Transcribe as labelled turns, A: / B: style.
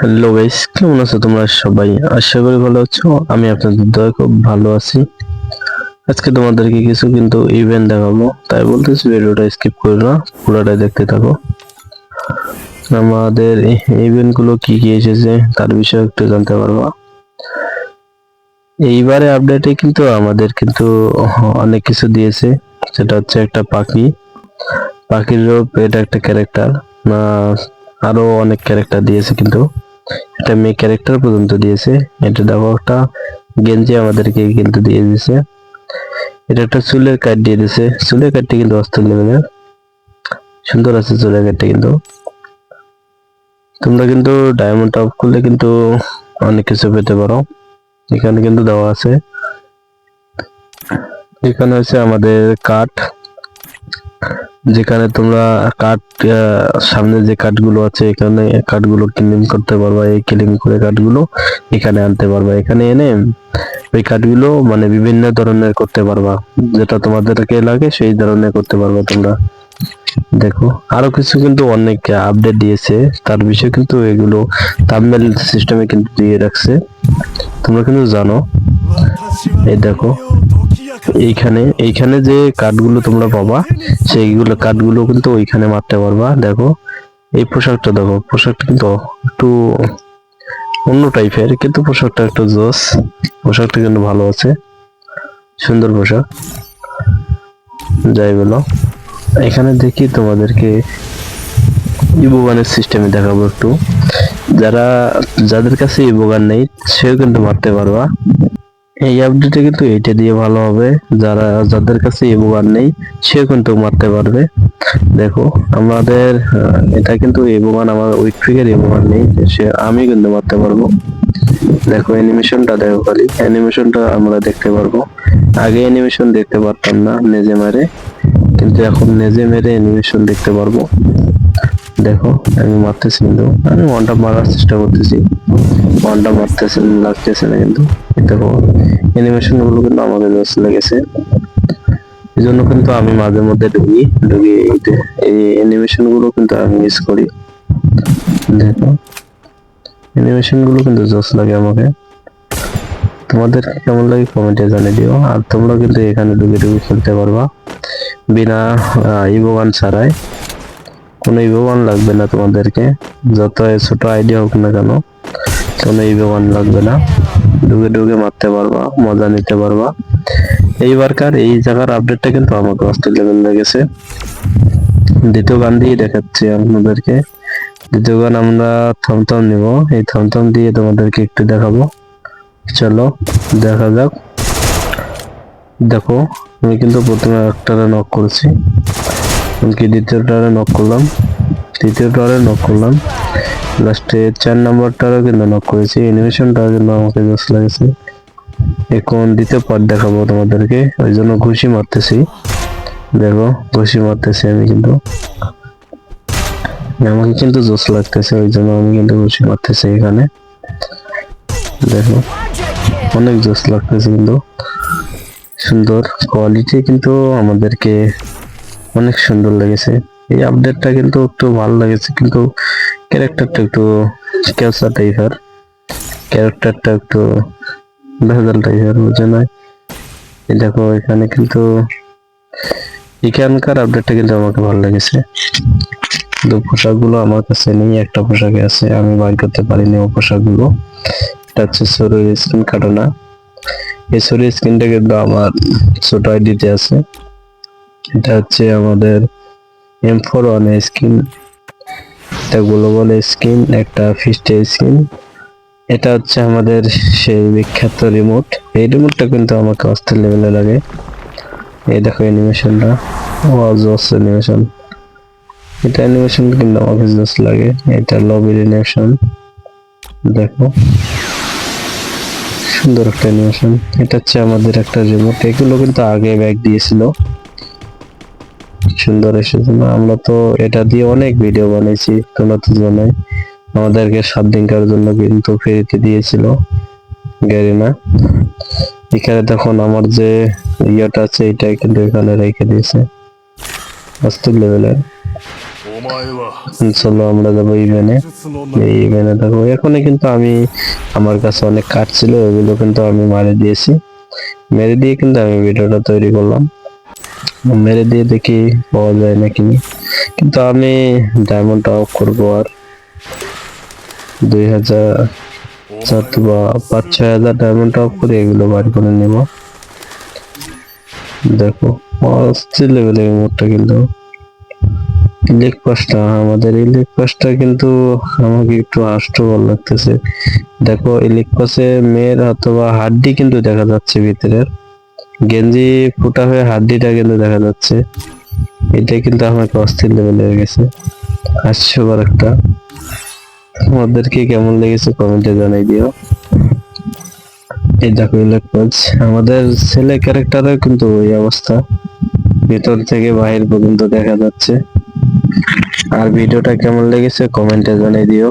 A: Hello guys কেমন আছো তোমরা সবাই? আশা করি ভালো আছো। আমি আপনাদের দয়া খুব ভালো আছি। আজকে তোমাদেরকে কিছু কিন্তু ইভেন্ট দেখাবো। তাই বলতেছি ভিডিওটা স্কিপ করো না, পুরোটাই দেখতে থাকো। আমাদের ইভেন্টগুলো কি কি এসেছে, তার বিষয়ে একটু জানতে পারব। এইবারে আপডেটে কিন্তু আমাদের কিন্তু অনেক কিছু দিয়েছে। সেটা হচ্ছে একটা পাখি। পাখির রূপ, এটা একটা ক্যারেক্টার না, আরও অনেক ক্যারেক্টার দিয়েছে কিন্তু। এটা মেয়ে ক্যারেক্টার পর্যন্ত দিয়েছে। এটা দেখো একটা গেঞ্জি আমাদেরকে কিন্তু দিয়ে দিয়েছে। এটা একটা চুলের কাট দিয়ে দিয়েছে। চুলের কাটটি কিন্তু অস্থির লেভেলের সুন্দর আছে চুলের কাটটি কিন্তু। তোমরা কিন্তু ডায়মন্ড অফ করলে কিন্তু অনেক কিছু পেতে পারো। এখানে কিন্তু দেওয়া আছে। এখানে হচ্ছে আমাদের কাঠ। যেখানে তোমরা কাঠ সামনে যে কাঠগুলো আছে, এখানে কাঠগুলো ক্লিন করতে পারবা, এই ক্লিন করে কাঠগুলো এখানে আনতে পারবা। এখানে এনে ওই কাঠগুলো মানে বিভিন্ন ধরনের করতে পারবা। যেটা তোমাদেরকে লাগে, সেই ধরনের করতে পারবা তোমরা। দেখো, আরও কিছু কিন্তু অনেক আপডেট দিয়েছে। তার বিষয়ে কিন্তু এগুলো থাম্বনেল সিস্টেমে কিন্তু দিয়ে রাখছে। তোমরা কিন্তু জানো। এই দেখো। এইখানে এইখানে যে কাঠগুলো তোমরা পাবা, সেইগুলো কাঠগুলো কিন্তু ওইখানে মারতে পারবা। দেখো, এই পোশাকটা দেখো, পোশাকটা কিন্তু একটু অন্য টাইপের কিন্তু পোশাকটা একটু জোস। পোশাকটা কিন্তু ভালো আছে। সুন্দর পোশাক। যাই বলো। এখানে দেখি তোমাদেরকে ইবোগানের সিস্টেমে দেখাবো একটু। যারা, যাদের কাছে ইবোগান নেই, সেও কিন্তু মারতে পারবা। এই আপডেটে কিন্তু এইটা দিয়ে ভালো হবে। যারা, যাদের কাছে ইবোগান নেই, সে কিন্তু মারতে পারবে। দেখো, আমাদের এটা কিন্তু ইবোগান আমার উইক ফিগার ইবোগান নেই সে, আমি কিন্তু মারতে পারব। দেখো অ্যানিমেশনটা দেখো খালি। অ্যানিমেশনটা আমরা দেখতে পারব। আগে অ্যানিমেশন দেখতে পারতাম না, নেজে মারে। কিন্তু এখন নেজে মেরে অ্যানিমেশন দেখতে পারব। দেখো, আমি মারতেছি কিন্তু। আমি ওয়ানটা মারার চেষ্টা করতেছি। ওয়ানটা মারতেছে, লাগতেছে না কিন্তু। দেখো অ্যানিমেশনগুলো কিন্তু আমাকে বেশ লেগেছে। এই জন্য কিন্তু আমি মাঝে মধ্যে ঢুকি ঢুকি এই অ্যানিমেশনগুলো কিন্তু আমি মিস করি। দেখো অ্যানিমেশনগুলো কিন্তু জোস লাগে আমাকে। তোমাদের কেমন লাগে কমেন্টে জানিয়ে দিও। আর তোমরা কিন্তু এখানে ঢুকে ঢুকে খেলতে পারবা। বিনা ইভোগান ছাড়াই। কোনো ইভোগান লাগবে না তোমাদেরকে। যত ছোট আইডিয়া হোক না কেন, কোনো ইভোগান লাগবে না। ঢুকে ঢুকে মারতে পারবা, মজা নিতে পারবা। এইবারকার এই জায়গার আপডেটটা কিন্তু আমাকে অস্থির লেভেল লেগেছে দ্বিতীয় গান দিয়ে দেখাচ্ছি আপনাদেরকে। দ্বিতীয় গান আমরা থমথম নিব। এই থমথম দিয়ে তোমাদেরকে একটু দেখাবো। চলো, দেখা যাক। দেখো, আমি কিন্তু প্রথমে একটা নক করেছি। এমনকি দ্বিতীয়টারে নক করলাম। তৃতীয়টারে নক করলাম। লাস্টে চার নাম্বারটারও কিন্তু নক করেছি। অ্যানিমেশনটা কিন্তু আমাকে বেশ লাগেছে। এখন দ্বিতীয় পার্ট দেখাবো তোমাদেরকে। ওই জন্য ঘুষি মারতেছি। দেখো, ঘুষি মারতেছি আমি কিন্তু। আমাকে কিন্তু জোস লাগতেছে, ওই জন্য আমি কিন্তু ঘুষি মারতেছি এখানে। দেখো, অনেক জোস লাগতেছে কিন্তু। সুন্দর কোয়ালিটি কিন্তু আমাদেরকে অনেক সুন্দর লেগেছে। এই আপডেটটা কিন্তু একটু ভালো লেগেছে, কিন্তু ক্যারেক্টারটা একটু ক্যালসা টাইপের ক্যারেক্টারটা একটু ভেজাল টাইপের বুঝে নয় দেখো, এখানে কিন্তু এখানকার আপডেটটা কিন্তু আমাকে ভালো লেগেছে। কিন্তু পোশাকগুলো আমার কাছে নেই, একটা পোশাকে আছে, আমি বাইর করতে পারিনি ও পোশাকগুলো। এটা হচ্ছে শরীর স্কিন কাটানা এই শরীর স্কিনটা কিন্তু আমার ছোট আইডিতে আছে। এটা হচ্ছে আমাদের এম ফোর ওয়ান স্কিন একটা গ্লোবাল স্কিন একটা ফিস্টে স্কিন এটা হচ্ছে আমাদের সেই বিখ্যাত রিমোট এই রিমোটটা কিন্তু আমাকে অস্থির লেভেলে লাগে। এই দেখো অ্যানিমেশনটা জস অ্যানিমেশন এটা অ্যানিমেশন কিন্তু আমাকে জস লাগে। এটা লবির অ্যানিমেশন দেখো। সুন্দর একটা অ্যানিমেশন এটা হচ্ছে আমাদের একটা রিমোট এগুলো কিন্তু আগে ব্যাগ দিয়েছিল। সুন্দর এসেছে। না, আমরা তো এটা দিয়ে অনেক ভিডিও বানিয়েছি তোমরা তো জানাই আমাদেরকে সাত দিনকার জন্য কিন্তু ফেরিতে দিয়েছিল গাড়ি না এখানে তখন আমার যে ইয়েটা আছে, এটা কিন্তু এখানে রেখে দিয়েছে। বাস্তব লেভেলের চলো আমরা যাব ইভেনে এই ইভেনে দেখো এখানে কিন্তু আমি, আমার কাছে অনেক কাট ছিল ওগুলো কিন্তু আমি মারে দিয়েছি। মেরে দিয়ে কিন্তু আমি ভিডিওটা তৈরি করলাম। মেরে দিয়ে দেখি পাওয়া যায় নাকি। কিন্তু আমি ডায়মন্ড অফ করব আর দুই হাজার চার বা পাঁচ ছয় হাজার ডায়মন্ড অফ করে, এগুলো বাড়ি করে নেব। দেখো অস্থির লেভেলের মোটটা কিন্তু ইলেক পাসটা আমাদের ইলেক পাসটা কিন্তু আমাকে একটু আষ্টবল লাগতেছে। দেখো ইলেক পাসে মেয়ের অথবা হাড্ডি কিন্তু দেখা যাচ্ছে ভিতরের। গেঞ্জি ফুটা হয়ে হাড্ডিটা কিন্তু দেখা যাচ্ছে। এটা কিন্তু আমাকে অস্থির লেভেলে হয়ে গেছে হাস্যকর একটা। তোমাদেরকে কেমন লেগেছে কমেন্টে জানাই দিও। এই দেখো ইলেক আমাদের ছেলে ক্যারেক্টারের কিন্তু ওই অবস্থা। ভেতর থেকে বাহির পর্যন্ত দেখা যাচ্ছে। আর ভিডিওটা কেমন লেগেছে কমেন্টে জানিয়ে দিও।